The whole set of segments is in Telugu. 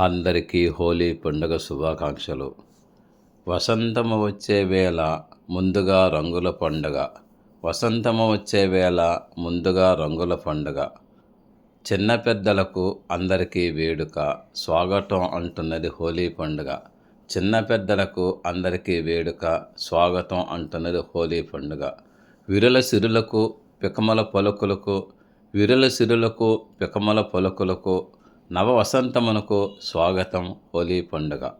అందరికీ హోలీ పండుగ శుభాకాంక్షలు. వసంతము వచ్చే వేళ ముందుగా రంగుల పండుగ. వసంతము వచ్చే వేళ ముందుగా రంగుల పండుగ. చిన్న పెద్దలకు అందరికీ వేడుక స్వాగతం అంటున్నది హోలీ పండుగ. చిన్న పెద్దలకు అందరికీ వేడుక స్వాగతం అంటున్నది హోలీ పండుగ. విరుల సిరులకు పికమల పలుకులకు విరుల సిరులకు పికమల పలుకులకు నవ వసంతమునకు స్వాగతం హోలీ పండుగ.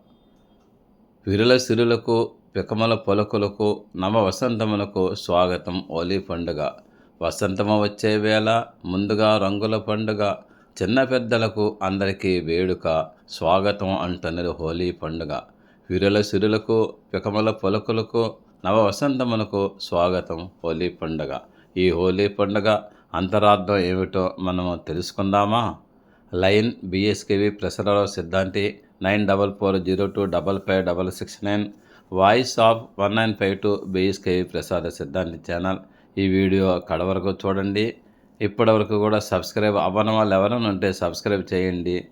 విరుల సిరులకు పికమల పొలకులకు నవ వసంతమునకు స్వాగతం హోలీ పండుగ. వసంతము వచ్చే వేళ ముందుగా రంగుల పండుగ చిన్న పెద్దలకు అందరికీ వేడుక స్వాగతం అంటున్నది హోలీ పండుగ. విరుల సిరులకు పికమల పొలకులకు నవ వసంతమునకు స్వాగతం హోలీ పండుగ. ఈ హోలీ పండుగ అంతరార్థం ఏమిటో మనము తెలుసుకుందామా? Line BSKV Prasararao Siddhanti nine double four zero two double five double six nine voice of one nine five two BSKV Prasada Siddhanti channel. ఈ వీడియో కడ వరకు చూడండి. ఇప్పటివరకు కూడా సబ్స్క్రైబ్ అవ్వని వాళ్ళు ఎవరైనా ఉంటే సబ్స్క్రైబ్ చేయండి.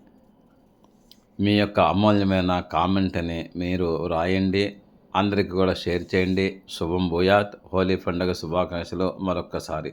మీ యొక్క అమూల్యమైన కామెంట్ని మీరు రాయండి. అందరికీ కూడా షేర్ చేయండి. శుభం భూయాత్. హోలీ పండుగ శుభాకాంక్షలు మరొక్కసారి.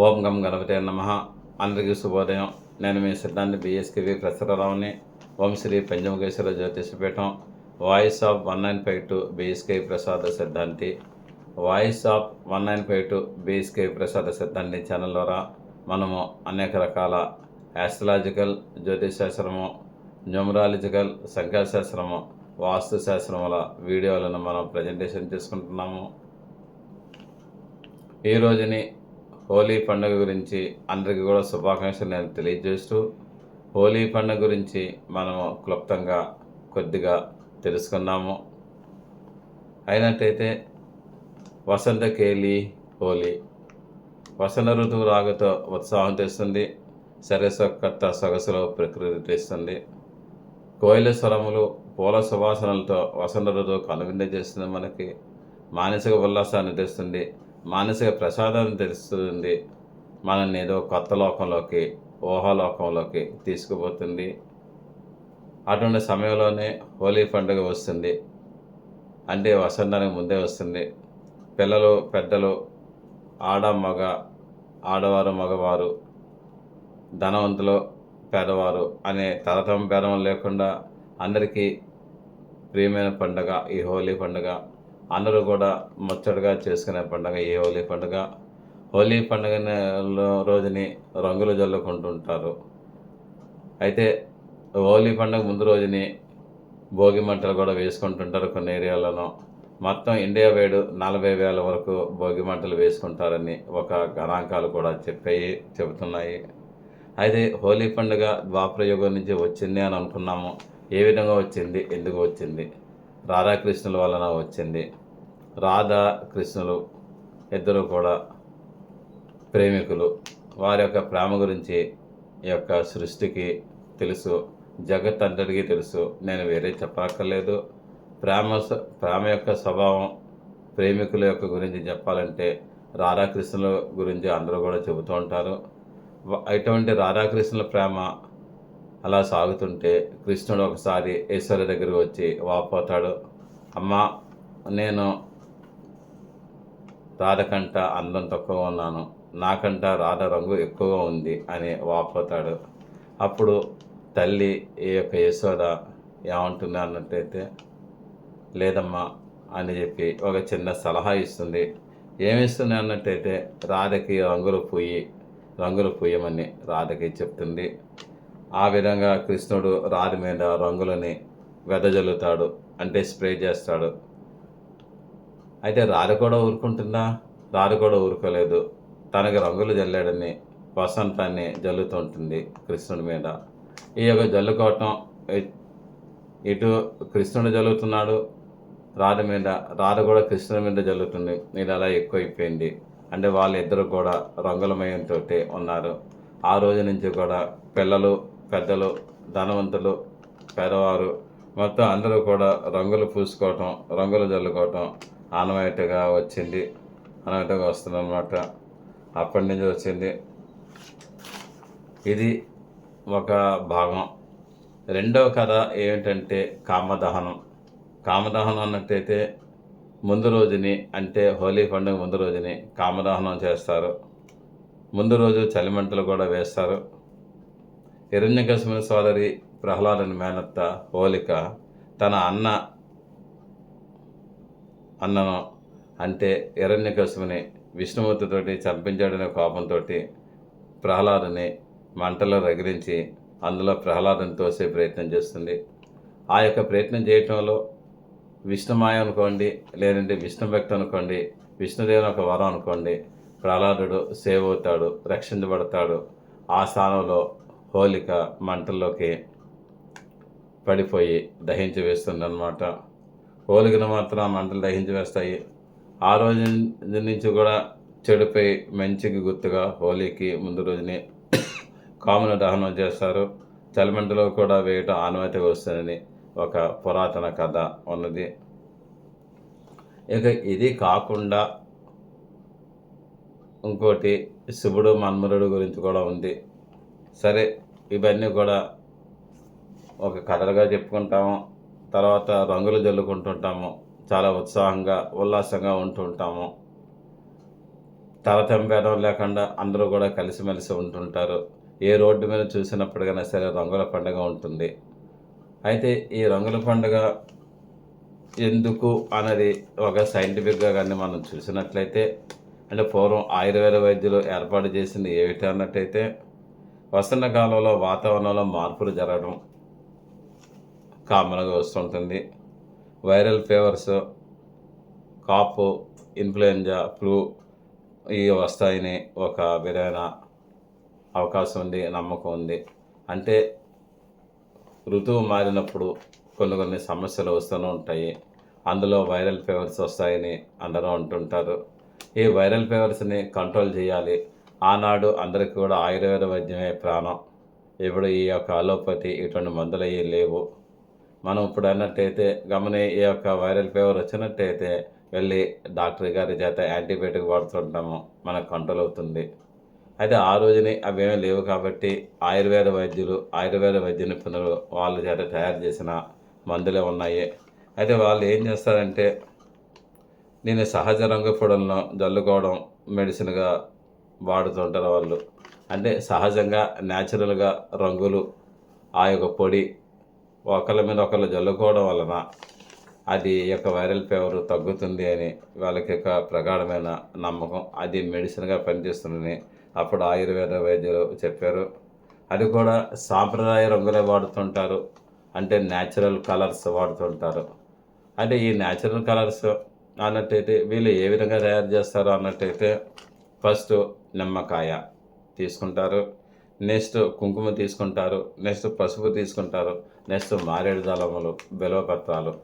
ఓం గం గణపతి నమ. అందరికీ శుభోదయం. నేను మీ సిద్ధాంతి BSKV ప్రసరరావుని. Om Shri Panchamukheshwara Jyotishapeetham. Voice of one nine five two BSK Prasada Siddhanti. Voice of one nine five two BSK Prasada Siddhanti channel ద్వారా మనము అనేక రకాల యాస్ట్రలాజికల్ జ్యోతిషాస్త్రము న్యూమరాలజికల్ సంఖ్యాశాస్త్రము వాస్తు శాస్త్రముల వీడియోలను మనం ప్రజెంటేషన్ చేసుకుంటున్నాము. ఈ రోజుని హోలీ పండుగ గురించి అందరికీ కూడా శుభాకాంక్షలు నేను తెలియజేస్తూ హోలీ పండుగ గురించి మనము క్లుప్తంగా కొద్దిగా తెలుసుకున్నాము. అయినట్టయితే వసంత కేలి హోలీ. వసంత ఋతువు రాగతో ఉత్సాహం తెస్తుంది సరసొక్కత్త సొగసులో ప్రకృతి తెస్తుంది. కోయిల స్వరములు పూల సువాసనలతో వసంత ఋతువు కనువింద చేస్తుంది మనకి మానసిక ఉల్లాసాన్ని తెస్తుంది. మానసిక ప్రసాదాన్ని తెలుస్తుంది మనల్ని ఏదో కొత్త లోకంలోకి ఊహాలోకంలోకి తీసుకుపోతుంది. అటువంటి సమయంలోనే హోలీ పండుగ వస్తుంది. అంటే వసంతానికి ముందే వస్తుంది. పిల్లలు పెద్దలు ఆడ మగ ఆడవారు మగవారు ధనవంతులు పేదవారు అనే తరతమ భేదం లేకుండా అందరికీ ప్రియమైన పండుగ ఈ హోలీ పండుగ. అందరూ కూడా ముచ్చటగా చేసుకునే పండుగ ఈ హోలీ పండుగ? హోలీ పండుగ రోజుని రంగులు జల్లుకుంటుంటారు. అయితే హోలీ పండుగ ముందు రోజుని భోగి మంటలు కూడా వేసుకుంటుంటారు కొన్ని ఏరియాలలో మొత్తం ఇండియా వేడు నలభై వేల వరకు భోగి మంటలు వేసుకుంటారని ఒక గణాంకాలు కూడా చెప్పాయి చెబుతున్నాయి. అయితే హోలీ పండుగ ద్వాప్రయుగం నుంచి వచ్చింది అని అనుకున్నాము ఏ విధంగా వచ్చింది? ఎందుకు వచ్చింది? రాధాకృష్ణుల వలన వచ్చింది. రాధా కృష్ణులు ఇద్దరు కూడా ప్రేమికులు. వారి యొక్క ప్రేమ గురించి ఈ యొక్క సృష్టికి తెలుసు జగత్ అందరికీ తెలుసు. నేను వేరే చెప్పక్కర్లేదు. ప్రేమ ప్రేమ యొక్క స్వభావం ప్రేమికుల యొక్క గురించి చెప్పాలంటే రాధాకృష్ణుల గురించి అందరూ కూడా చెబుతూ ఉంటారు. అటువంటి రాధాకృష్ణుల ప్రేమ అలా సాగుతుంటే కృష్ణుడు ఒకసారి ఈశ్వరు దగ్గరకు వచ్చి వాపోతాడు. అమ్మ నేను రాధకంట అందం తక్కువ ఉన్నాను. నాకంట రాధ రంగు ఎక్కువగా ఉంది అని వాపోతాడు. అప్పుడు తల్లి ఈ యొక్క యశోద ఏమంటుంది అన్నట్టయితే లేదమ్మా అని చెప్పి ఒక చిన్న సలహా ఇస్తుంది. ఏమిస్తుంది అన్నట్టయితే రాధకి రంగులు పూయి రంగులు పూయమని రాధకి చెప్తుంది. ఆ విధంగా కృష్ణుడు రాధ మీద రంగులని వెదజల్లుతాడు అంటే స్ప్రే చేస్తాడు. అయితే రాధ కూడా ఊరుకుంటుందా? రాధ కూడా ఊరుకోలేదు. తనకి రంగులు జల్లాడని వసంతాన్ని జల్లుతుంటుంది కృష్ణుడి మీద. ఈ యొక్క జల్లుకోవటం ఇటు కృష్ణుడు జల్లుతున్నాడు రాధ మీద రాధ కూడా కృష్ణుడి మీద జల్లుతుంది. ఇది అలా ఎక్కువైపోయింది. అంటే వాళ్ళిద్దరు కూడా రంగులమయంతో ఉన్నారు. ఆ రోజు నుంచి కూడా పిల్లలు పెద్దలు ధనవంతులు పేదవారు మొత్తం అందరూ కూడా రంగులు పూసుకోవటం రంగులు జల్లుకోవటం ఆనవాయితీగా వచ్చింది. ఆనవాయితీగా వస్తుంది అనమాట అప్పటి నుంచి వచ్చింది. ఇది ఒక భాగం. రెండవ కథ ఏమిటంటే కామదహనం. కామదహనం అన్నట్టయితే ముందు రోజుని అంటే హోలీ పండుగ ముందు రోజుని కామదహనం చేస్తారు. ముందు రోజు చలిమంటలు కూడా వేస్తారు. హిరణ్యకశిపుని సోదరి ప్రహ్లాదుని మేనత్త హోలిక తన అన్న అన్నను అంటే హిరణ్యకశిపుని విష్ణుమూర్తితోటి చంపించాడనే కోపంతో ప్రహ్లాదుని మంటలో రగిలించి అందులో ప్రహ్లాదుని తోసే ప్రయత్నం చేస్తుంది. ఆ యొక్క ప్రయత్నం చేయటంలో విష్ణుమాయ అనుకోండి లేదంటే విష్ణు భక్తి అనుకోండి విష్ణుదేవుని ఒక వరం అనుకోండి ప్రహ్లాదుడు సేవ్ అవుతాడు రక్షించబడతాడు. ఆ స్థానంలో హోలిక మంటల్లోకి పడిపోయి దహించి వేస్తుందన్నమాట. అనమాట మాత్రం మంటలు దహించి వేస్తాయి. ఆ రోజు నుంచి కూడా చెడుపై మంచికి గుర్తుగా హోలీకి ముందు రోజుని కామున దహనం చేస్తారు. చలిమంటలో కూడా వేయటం ఆనవాయితీ వస్తుందని ఒక పురాతన కథ ఉన్నది. ఇక ఇది కాకుండా ఇంకోటి శివుడు మన్మరుడు గురించి కూడా ఉంది. సరే ఇవన్నీ కూడా ఒక కథలుగా చెప్పుకుంటాము. తర్వాత రంగులు జల్లుకుంటుంటాము చాలా ఉత్సాహంగా ఉల్లాసంగా ఉంటుంటాము. తలతంబేడం లేకుండా అందరూ కూడా కలిసిమెలిసి ఉంటుంటారు. ఏ రోడ్డు మీద చూసినప్పటికైనా సరే రంగుల పండుగ ఉంటుంది. అయితే ఈ రంగుల పండుగ ఎందుకు అనేది ఒక సైంటిఫిక్గా కానీ మనం చూసినట్లయితే అంటే పూర్వం ఆయుర్వేద వైద్యులు ఏర్పాటు చేసింది ఏమిటి అన్నట్టయితే వసంత కాలంలో వాతావరణంలో మార్పులు జరగడం కామన్గా వస్తుంటుంది. Viral fevers cough influenza flu ఇవి వస్తాయని ఒక విధమైన అవకాశం ఉంది నమ్మకం ఉంది. అంటే ఋతువు మారినప్పుడు కొన్ని కొన్ని సమస్యలు వస్తూనే ఉంటాయి. అందులో వైరల్ ఫీవర్స్ వస్తాయని అందరూ అంటుంటారు. ఈ వైరల్ ఫీవర్స్ని కంట్రోల్ చేయాలి. ఆనాడు అందరికీ కూడా ఆయుర్వేద వైద్యమే ప్రాణం. ఇప్పుడు ఈ యొక్క అలోపతి ఇటువంటి మందులు అయ్యి లేవు. మనం ఇప్పుడు అన్నట్టయితే గమని ఈ యొక్క వైరల్ ఫీవర్ వచ్చినట్టయితే వెళ్ళి డాక్టర్ గారి చేత యాంటీబయాటిక్ వాడుతుంటాము. మనకు కంట్రోల్ అవుతుంది. అయితే ఆ రోజుని అవేమీ లేవు కాబట్టి ఆయుర్వేద వైద్యులు ఆయుర్వేద వైద్య నిపుణులు వాళ్ళ చేత తయారు చేసిన మందులే ఉన్నాయి. అయితే వాళ్ళు ఏం చేస్తారంటే నేను సహజ రంగు పొడులను జల్లుకోవడం మెడిసిన్గా వాడుతుంటారు వాళ్ళు. అంటే సహజంగా న్యాచురల్గా రంగులు ఆ యొక్క పొడి ఒకళ్ళ మీద ఒకళ్ళు జల్లుకోవడం వలన అది యొక్క వైరల్ ఫీవర్ తగ్గుతుంది అని వాళ్ళకి యొక్క ప్రగాఢమైన నమ్మకం. అది మెడిసిన్గా పనిచేస్తుందని అప్పుడు ఆయుర్వేద వైద్యులు చెప్పారు. అది కూడా సాంప్రదాయ రంగులే వాడుతుంటారు. అంటే న్యాచురల్ కలర్స్ వాడుతుంటారు. అంటే ఈ న్యాచురల్ కలర్స్ అన్నట్టయితే వీళ్ళు ఏ విధంగా తయారు చేస్తారు అన్నట్టయితే ఫస్ట్ నిమ్మకాయ తీసుకుంటారు. నెక్స్ట్ కుంకుమ తీసుకుంటారు. నెక్స్ట్ పసుపు తీసుకుంటారు. నెక్స్ట్ మారేడు దళములు బిలవపత్రాలు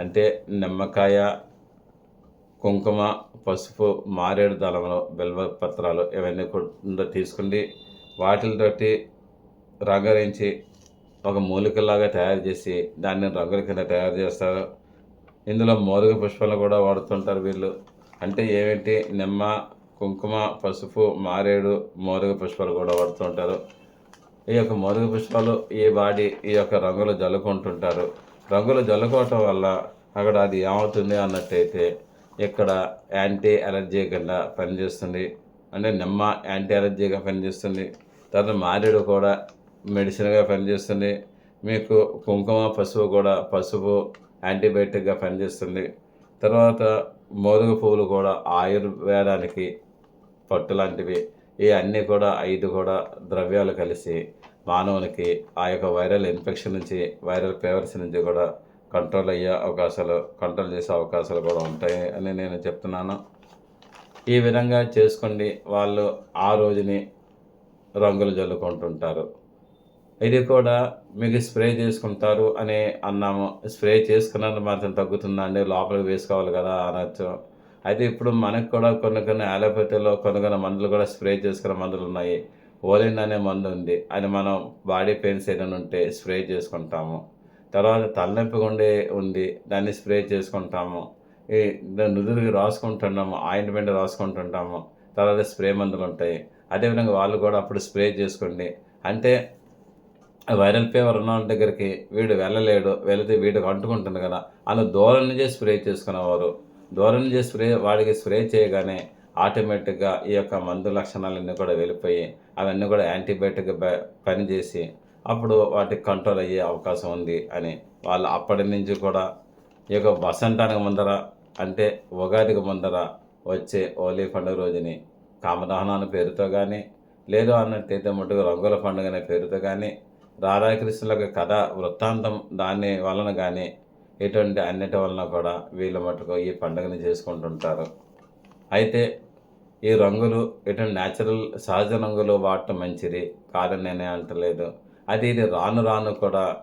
అంటే నిమ్మకాయ కుంకుమ పసుపు మారేడు దళములు బిల్వపత్రాలు ఇవన్నీ కూడా తీసుకుండి వాటితోటి రంగరించి ఒక మూలికలాగా తయారు చేసి దాన్ని రంగుల కింద తయారు చేస్తారు. ఇందులో మోరుగ పుష్పాలు కూడా వాడుతుంటారు వీళ్ళు. అంటే ఏమిటి? నిమ్మ కుంకుమ పసుపు మారేడు మోరుగ పుష్పాలు కూడా వాడుతుంటారు. ఈ యొక్క మరుగు పుష్పాలు ఈ బాడీ ఈ యొక్క రంగులు జల్లుకుంటుంటారు. రంగులు జల్లుకోవటం వల్ల అక్కడ అది ఏమవుతుంది అన్నట్టయితే ఇక్కడ యాంటీ ఎలర్జీ కింద పనిచేస్తుంది. అంటే నిమ్మ యాంటీ ఎలర్జీగా పనిచేస్తుంది. తర్వాత మారేడు కూడా మెడిసిన్గా పనిచేస్తుంది. మీకు కుంకుమ పసుపు కూడా పసుపు యాంటీబయాటిక్గా పనిచేస్తుంది. తర్వాత మోదుగ పువ్వులు కూడా ఆయుర్వేదానికి పట్టు లాంటివి. ఈ అన్నీ కూడా ఐదు కూడా ద్రవ్యాలు కలిసి మానవునికి ఆ యొక్క వైరల్ ఇన్ఫెక్షన్ నుంచి వైరల్ ఫీవర్స్ నుంచి కూడా కంట్రోల్ అయ్యే అవకాశాలు కంట్రోల్ చేసే అవకాశాలు కూడా ఉంటాయి అని నేను చెప్తున్నాను. ఈ విధంగా చేసుకోండి వాళ్ళు ఆ రోజుని రంగులు జల్లుకుంటుంటారు. ఇది కూడా మీకు స్ప్రే చేసుకుంటారు అని అన్నాము. స్ప్రే చేసుకున్నంత మాత్రం తగ్గుతుందండి లోపలికి వేసుకోవాలి కదా అనొచ్చు. అయితే ఇప్పుడు మనకు కూడా కొన్ని కొన్ని అలోపతిలో కొన్ని కొన్ని మందులు కూడా స్ప్రే చేసుకునే మందులు ఉన్నాయి. ఓలిన్ అనే మందు ఉంది. అది మనం బాడీ పెయిన్స్ ఏదైనా ఉంటే స్ప్రే చేసుకుంటాము. తర్వాత తలనొప్పి ఉండే ఉంది. దాన్ని స్ప్రే చేసుకుంటాము. ఈ నుదురుకి రాసుకుంటున్నాము ఆయింట్మెంట్ రాసుకుంటుంటాము. తర్వాత స్ప్రే మందులు ఉంటాయి. అదేవిధంగా వాళ్ళు కూడా అప్పుడు స్ప్రే చేసుకోండి. అంటే వైరల్ ఫీవర్ ఉన్న వాళ్ళ దగ్గరికి వీడు వెళ్ళలేడు. వెళితే వీడికి అంటుకుంటుంది కదా. అలా దూరం నుంచే స్ప్రే చేసుకునేవారు. దూరం నుంచి స్ప్రే వాడికి స్ప్రే చేయగానే ఆటోమేటిక్గా ఈ యొక్క మందు లక్షణాలన్నీ కూడా వెళ్ళిపోయి అవన్నీ కూడా యాంటీబయాటిక్ పనిచేసి అప్పుడు వాటికి కంట్రోల్ అయ్యే అవకాశం ఉంది అని. వాళ్ళు అప్పటి నుంచి కూడా ఈ యొక్క వసంతానికి ముందర అంటే ఉగాదికి ముందర వచ్చే హోలీ పండుగ రోజుని కామదహనాన్ని పేరుతో కానీ లేదు అన్నట్టయితే మటుకు రంగుల పండుగ అనే పేరుతో కానీ రాధాకృష్ణుల కథ వృత్తాంతం దాని వలన కానీ ఎటువంటి అన్నిటి వలన కూడా వీళ్ళ మటుకు ఈ పండుగను చేసుకుంటుంటారు. అయితే ఈ రంగులు ఇటువంటి న్యాచురల్ సహజ రంగులు వాడటం మంచిది కాదని నేనే అంటలేదు. అది ఇది రాను రాను కూడా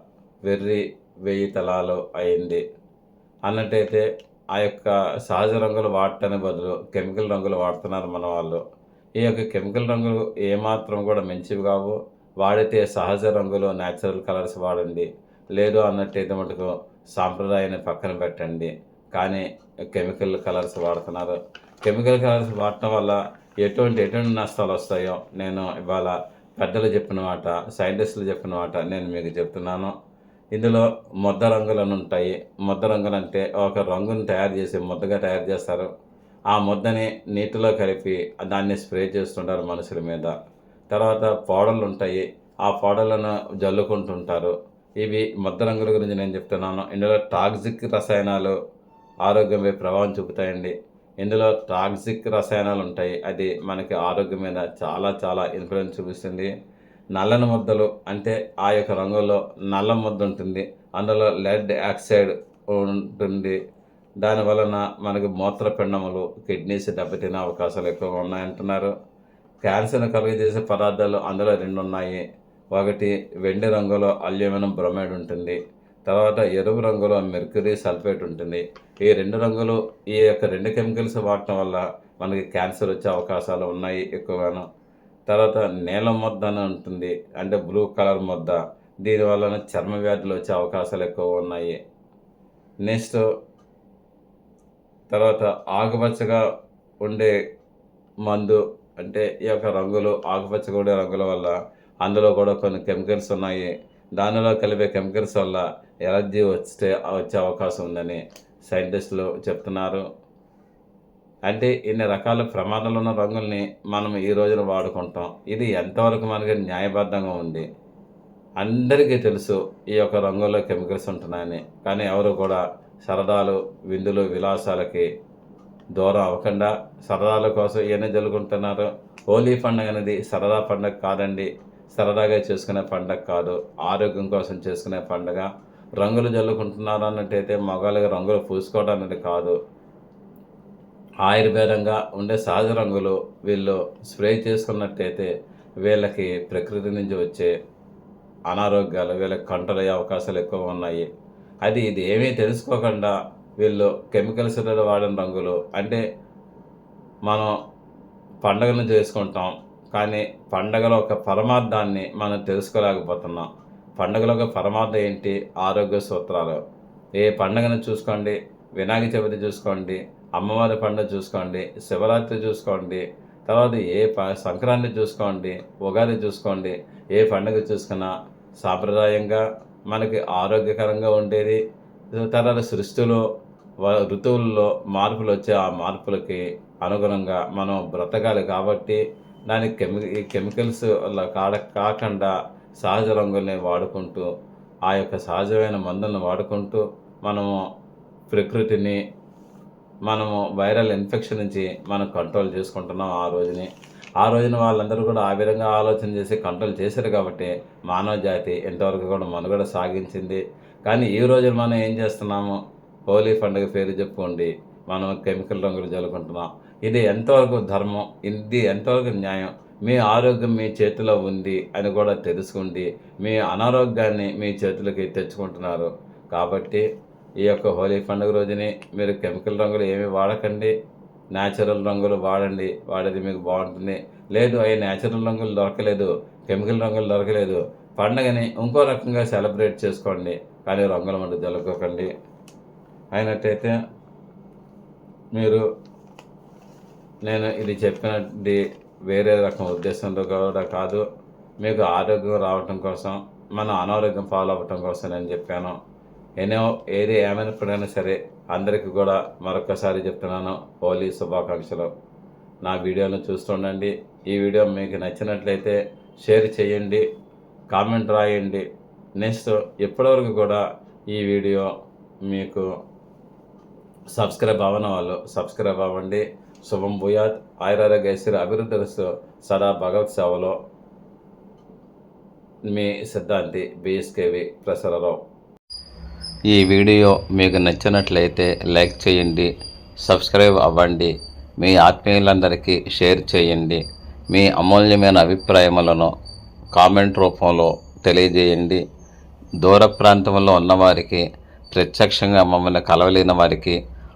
వెర్రి వెయ్యి తలాలు అయింది. అన్నట్టయితే ఆ యొక్క సహజ రంగులు వాడటానికి బదులు కెమికల్ రంగులు వాడుతున్నారు మన వాళ్ళు. ఈ యొక్క కెమికల్ రంగులు ఏమాత్రం కూడా మంచివి కావు. వాడితే సహజ రంగులు న్యాచురల్ కలర్స్ వాడండి. లేదు అన్నట్టయితే మటుకు సాంప్రదాయాన్ని పక్కన పెట్టండి. కానీ కెమికల్ కలర్స్ వాడుతున్నారు. కెమికల్ కలర్స్ వాడటం వల్ల ఎటువంటి ఎటువంటి నష్టాలు వస్తాయో నేను ఇవాళ పెద్దలు చెప్పిన మాట సైంటిస్టులు చెప్పిన మాట నేను మీకు చెప్తున్నాను. ఇందులో ముద్ద రంగులను ఉంటాయి. ముద్ద రంగులు అంటే ఒక రంగును తయారు చేసి ముద్దగా తయారు చేస్తారు. ఆ ముద్దని నీటిలో కలిపి దాన్ని స్ప్రే చేస్తుంటారు మనుషుల మీద. తర్వాత పౌడర్లు ఉంటాయి. ఆ పౌడర్లను జల్లుకుంటుంటారు. ఇవి ముద్ద రంగుల గురించి నేను చెప్తున్నాను. ఇందులో టాక్సిక్ రసాయనాలు ఆరోగ్యంపై ప్రభావం చూపుతాయండి. ఇందులో టాక్సిక్ రసాయనాలు ఉంటాయి. అది మనకి ఆరోగ్యం మీద చాలా చాలా ఇన్ఫ్లుయెన్స్ చూపిస్తుంది. నల్లని ముద్దలు అంటే ఆ యొక్క రంగులో నల్ల ముద్ద ఉంటుంది. అందులో లెడ్ ఆక్సైడ్ ఉంటుంది. దాని వలన మనకి మూత్రపిండములు కిడ్నీస్ దెబ్బతినే అవకాశాలు ఎక్కువగా ఉన్నాయంటున్నారు. క్యాన్సర్ను కలుగజేసే పదార్థాలు అందులో రెండు ఉన్నాయి ఒకటి వెండి రంగులో అల్యూమినియం బ్రోమైడ్ ఉంటుంది. తర్వాత ఎరుపు రంగులో మెర్క్యూరీ సల్ఫేట్ ఉంటుంది. ఈ రెండు రంగులు ఈ యొక్క రెండు కెమికల్స్ వాడటం వల్ల మనకి క్యాన్సర్ వచ్చే అవకాశాలు ఉన్నాయి ఎక్కువగాను. తర్వాత నీలం ముద్ద అని ఉంటుంది. అంటే బ్లూ కలర్ ముద్ద. దీనివల్ల చర్మ వ్యాధులు వచ్చే అవకాశాలు ఎక్కువ ఉన్నాయి. నెక్స్ట్ తర్వాత ఆకుపచ్చగా ఉండే మందు అంటే ఈ యొక్క రంగులు ఆకుపచ్చగా ఉండే రంగుల వల్ల అందులో కూడా కొన్ని కెమికల్స్ ఉన్నాయి. దానిలో కలిపే కెమికల్స్ వల్ల ఎలర్జీ వస్తే వచ్చే అవకాశం ఉందని సైంటిస్టులు చెప్తున్నారు. అంటే ఇన్ని రకాల ప్రమాదాలు ఉన్న రంగుల్ని మనం ఈ రోజున వాడుకుంటాం. ఇది ఎంతవరకు మనకి న్యాయబద్ధంగా ఉంది? అందరికీ తెలుసు ఈ యొక్క రంగుల్లో కెమికల్స్ ఉంటున్నాయని. కానీ ఎవరు కూడా సరదాలు విందులు విలాసాలకి దూరం అవ్వకుండా సరదాల కోసం ఏమైనా జరుగుతున్నారు హోలీ పండుగ అనేది సరదా పండుగ కాదండి. సరదాగా చేసుకునే పండగ కాదు ఆరోగ్యం కోసం చేసుకునే పండగ. రంగులు జల్లుకుంటున్నారు అన్నట్టయితే మగాళ్ళకి రంగులు పూసుకోవడం అనేది కాదు. ఆయుర్వేదంగా ఉండే సహజ రంగులు వీళ్ళు స్ప్రే చేసుకున్నట్టయితే వీళ్ళకి ప్రకృతి నుంచి వచ్చే అనారోగ్యాలు వీళ్ళకి కంట్రోల్ అయ్యే అవకాశాలు ఎక్కువ ఉన్నాయి. అది ఇది ఏమీ తెలుసుకోకుండా వీళ్ళు కెమికల్స్ వాడిన రంగులు. అంటే మనం పండగను చేసుకుంటాం కానీ పండగల ఒక పరమార్థాన్ని మనం తెలుసుకోలేకపోతున్నాం. పండగల ఒక పరమార్థం ఏంటి? ఆరోగ్య సూత్రాలు. ఏ పండగను చూసుకోండి? వినాయక చవితి చూసుకోండి. అమ్మవారి పండుగ చూసుకోండి. శివరాత్రి చూసుకోండి. తర్వాత ఏ ప సంక్రాంతి చూసుకోండి. ఉగాది చూసుకోండి. ఏ పండుగ చూసుకున్నా సాంప్రదాయంగా మనకి ఆరోగ్యకరంగా ఉండేది. తర్వాత సృష్టిలో వ- ఋతువుల్లో మార్పులు వచ్చే ఆ మార్పులకి అనుగుణంగా మనం బ్రతకాలి కాబట్టి దానికి కెమి ఈ కెమికల్స్ అలా కాడ కాకుండా సహజ రంగుల్ని వాడుకుంటూ ఆ యొక్క సహజమైన మందులను వాడుకుంటూ మనము ప్రకృతిని మనము వైరల్ ఇన్ఫెక్షన్ నుంచి మనం కంట్రోల్ చేసుకుంటున్నాం ఆ రోజుని. ఆ రోజున వాళ్ళందరూ కూడా ఆ విధంగా ఆలోచన చేసి కంట్రోల్ చేశారు కాబట్టి మానవ జాతి ఎంతవరకు కూడా మనుగడ సాగించింది. కానీ ఈ రోజు మనం ఏం చేస్తున్నాము? హోలీ పండుగ పేరు చెప్పుకోండి. మనం కెమికల్ రంగులు జల్లుకుంటున్నాం. ఇది ఎంతవరకు ధర్మం? ఇది ఎంతవరకు న్యాయం? మీ ఆరోగ్యం మీ చేతిలో ఉంది అని కూడా తెలుసుకుంది. మీ అనారోగ్యాన్ని మీ చేతులకి తెచ్చుకుంటున్నారు. కాబట్టి ఈ యొక్క హోలీ పండుగ రోజుని మీరు కెమికల్ రంగులు ఏమి వాడకండి. న్యాచురల్ రంగులు వాడండి. వాడేది మీకు బాగుంటుంది. లేదు అవి న్యాచురల్ రంగులు దొరకలేదు. కెమికల్ రంగులు దొరకలేదు. పండగని ఇంకో రకంగా సెలబ్రేట్ చేసుకోండి. కానీ రంగుల మందు జలుకోకండి అయినట్టయితే మీరు నేను ఇది చెప్పినది వేరే రకం ఉద్దేశంతో కూడా కాదు. మీకు ఆరోగ్యం రావటం కోసం మన అనారోగ్యం ఫాలో అవ్వటం కోసం నేను చెప్పాను. ఎన్నో ఏది ఏమైనప్పుడైనా సరే అందరికీ కూడా మరొకసారి చెప్తున్నాను. హోలీ శుభాకాంక్షలు. నా వీడియోను చూస్తుండండి. ఈ వీడియో మీకు నచ్చినట్లయితే షేర్ చేయండి కామెంట్ రాయండి. నెక్స్ట్ ఎప్పటివరకు కూడా ఈ వీడియో మీకు సబ్స్క్రైబ్ అవ్వని వాళ్ళు సబ్స్క్రైబ్ అవ్వండి. శుభం భూయాత్. ఆయురారోగ్యశ్రీ అభివృద్ధి సదా భగవత్ సేవలో మీ సిద్ధాంతి బిఎస్కేవి ప్రసరరావు. ఈ వీడియో మీకు నచ్చినట్లయితే లైక్ చేయండి సబ్స్క్రైబ్ అవ్వండి మీ ఆత్మీయులందరికీ షేర్ చేయండి మీ అమూల్యమైన అభిప్రాయములను కామెంట్ రూపంలో తెలియజేయండి. దూర ప్రాంతంలో ఉన్నవారికి ప్రత్యక్షంగా మమ్మల్ని కలవలేని వారికి